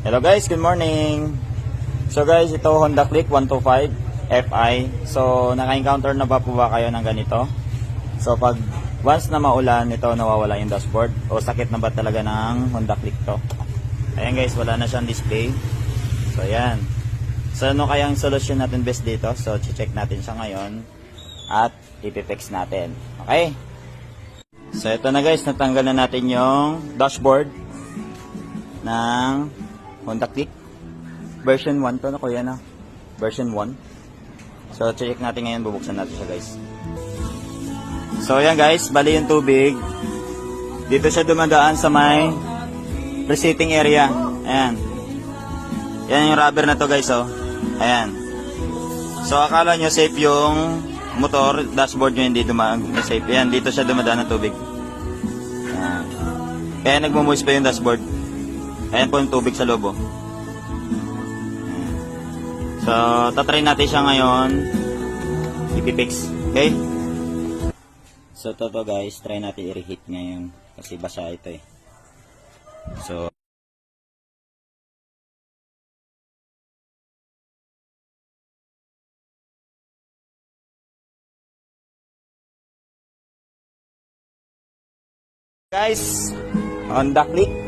Hello guys, good morning. So guys, ito Honda Click 125 Fi. So naka-encounter na ba po ba kayo ng ganito? So pag once na maulan, ito nawawala yung dashboard o sakit na ba talaga ng Honda Click to? Ayan guys, wala na siyang display. So ayan. So ano kayang solusyon natin best dito? So check natin siya ngayon at ipifix natin. Okay? So ito na guys, natanggal na natin yung dashboard ng Honda Click. Version 1 to na kuya na. Version 1. So check natin ngayon, bubuksan natin siya guys. So ayan guys, bali yung tubig. Dito siya dumadaan sa may reseating area. Ayan. Yan yung rubber na to guys oh. Ayan. So akala nyo safe yung motor, dashboard nyo hindi dumaan safe. Ayan, dito siya dumadaan ng tubig. Ayan. Kaya nagmumoist pa yung dashboard. Ayan po yung tubig sa lobo. So, tatry natin siya ngayon. Ipipix. Okay? So, to to guys, try natin i-reheat ngayon. Kasi basa ito eh. So, Guys, Honda Click